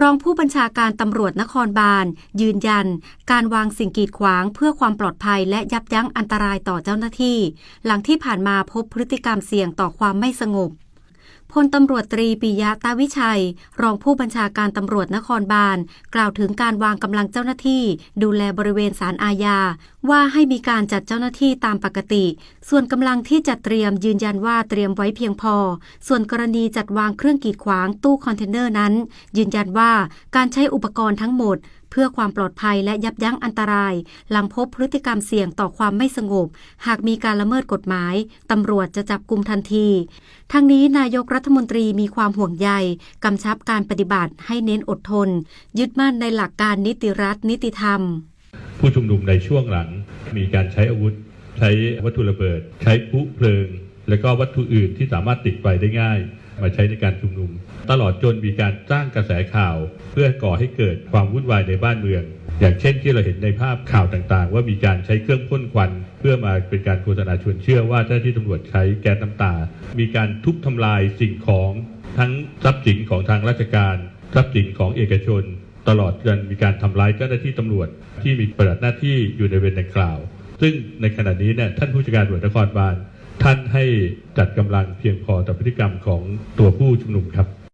รองผู้บัญชาการตำรวจนครบาล ยืนยัน การวางสิ่งกีดขวางเพื่อความปลอดภัยและยับยั้งอันตรายต่อเจ้าหน้าที่ หลังที่ผ่านมาพบพฤติกรรมเสี่ยงต่อความไม่สงบพลตำรวจตรีปิยะตาวิชัย รองผู้บัญชาการตำรวจนครบาล กล่าวถึงการวางกำลังเจ้าหน้าที่ ดูแลบริเวณศาลอาญา ว่าให้มีการจัดเจ้าหน้าที่ตามปกติ ส่วนกำลังที่จัดเตรียมยืนยันว่าเตรียมไว้เพียงพอ ส่วนกรณีจัดวางเครื่องกีดขวางตู้คอนเทนเนอร์นั้น ยืนยันว่าการใช้อุปกรณ์ทั้งหมด เพื่อความปลอดภัยและยับยั้งอันตราย หลังพบพฤติกรรมเสี่ยงต่อความไม่สงบ หากมีการละเมิดกฎหมายตำรวจจะจับกลุ่มทันที ทั้งนี้นายกรัฐมนตรีมีความห่วงใยกำชับการปฏิบัติให้เน้นอดทน ยึดมั่นในหลักการนิติรัฐนิติธรรมผู้ชุมนุมในช่วงหลัง มีการใช้อาวุธ ใช้วัตถุระเบิด ใช้พลุเพลิง และก็วัตถุอื่นที่สามารถติดไฟได้ง่าย มาใช้ในการชุมนุม ตลอดจนมีการสร้างกระแสข่าว เพื่อก่อให้เกิดความวุ่นวายในบ้านเมือง อย่างเช่นที่เราเห็นในภาพข่าวต่างๆ ว่ามีการใช้เครื่องพ่นควัน เพื่อมาเป็นการโฆษณาชวนเชื่อว่าเจ้าหน้าที่ตำรวจใช้แก๊สน้ำตา มีการทุบทำลายสิ่งของทั้งทรัพย์สินของทางราชการ ทรัพย์สินของเอกชน ตลอดจนมีการทำร้ายเจ้าหน้าที่ตำรวจที่มีปฏิบัติหน้าที่อยู่ในเวรดังกล่าว ซึ่งในขณะนี้เนี่ยท่านผู้จัดการตำรวจนครบาลท่านให้จัดกำลังเพียงพอต่อพฤติกรรมของตัวผู้ชุมนุมครับ